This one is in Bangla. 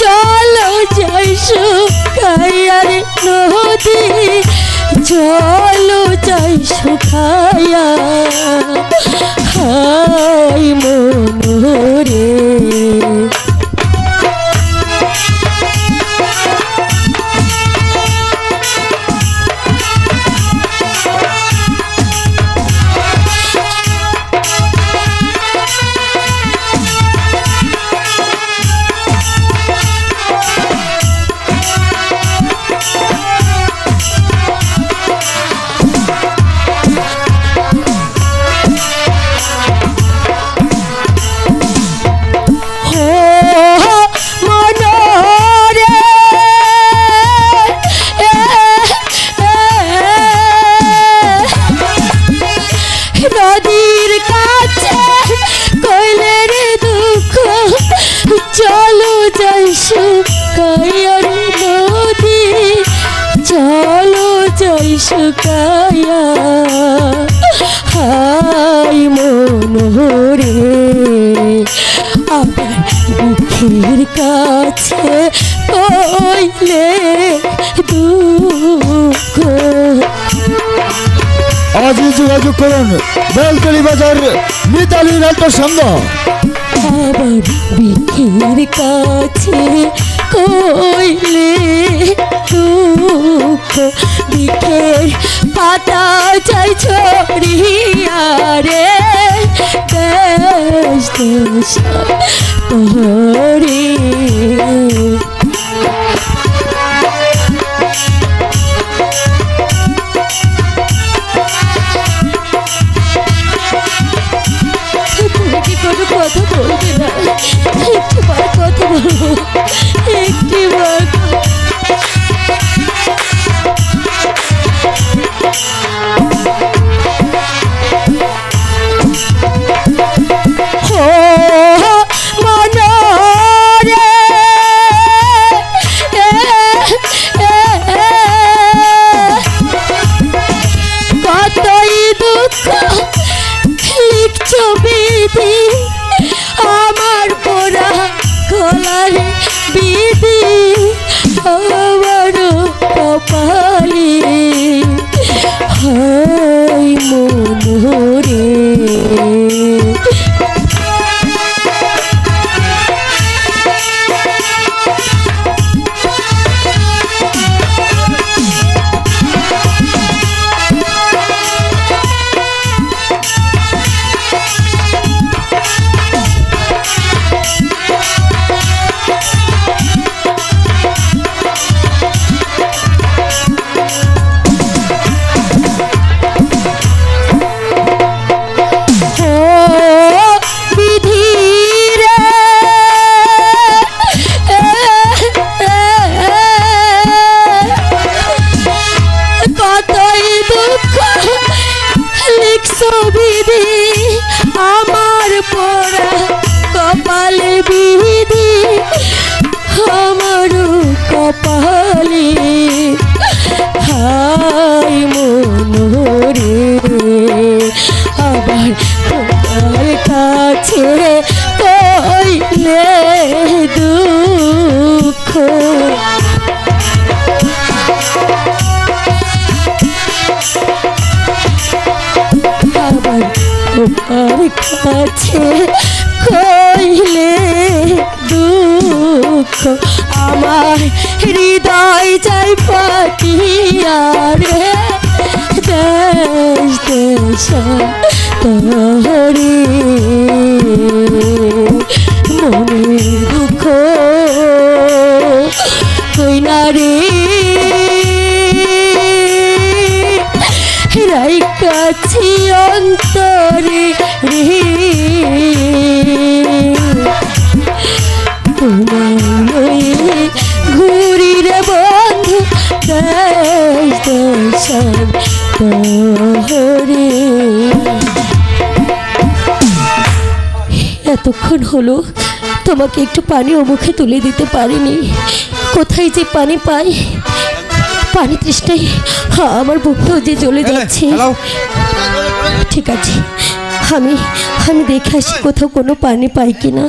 চলো যাই শুকাইয়ার নদী চলো যাই শুকাইয়া। হাই মনোরে যাই শুকাইয়া হাই মনোরে আবার দুঃখের কাছে কইলে দুঃখ। আজই যোগাযোগ করুন বেলতলি বাজার মিতালি নাট্য সঙ্গ আবার বিখের কাছে কইলে দুঃখ বিখের পাতা চাই ছড়িয়া রে। দেশ দেশ তোরে বিধি আমার পোড়া গলার বিধি আমার কপালি হাই মনোরে তোমার কাছে কইলে দুঃখ আমার হৃদয় যাই পাতিয়া রে। দেশ দেশ তোরে এতক্ষণ হলো তোমাকে একটু পানি ও মুখে তুলে দিতে পারিনি। কোথায় যে পানি পাই? পানি তৃষ্ণায় হ্যাঁ, আমার বুকটাও যে জ্বলে যাচ্ছে। ঠিক আছে আমি আমি দেখে আসি কোথাও কোনো পানি পাই কিনা।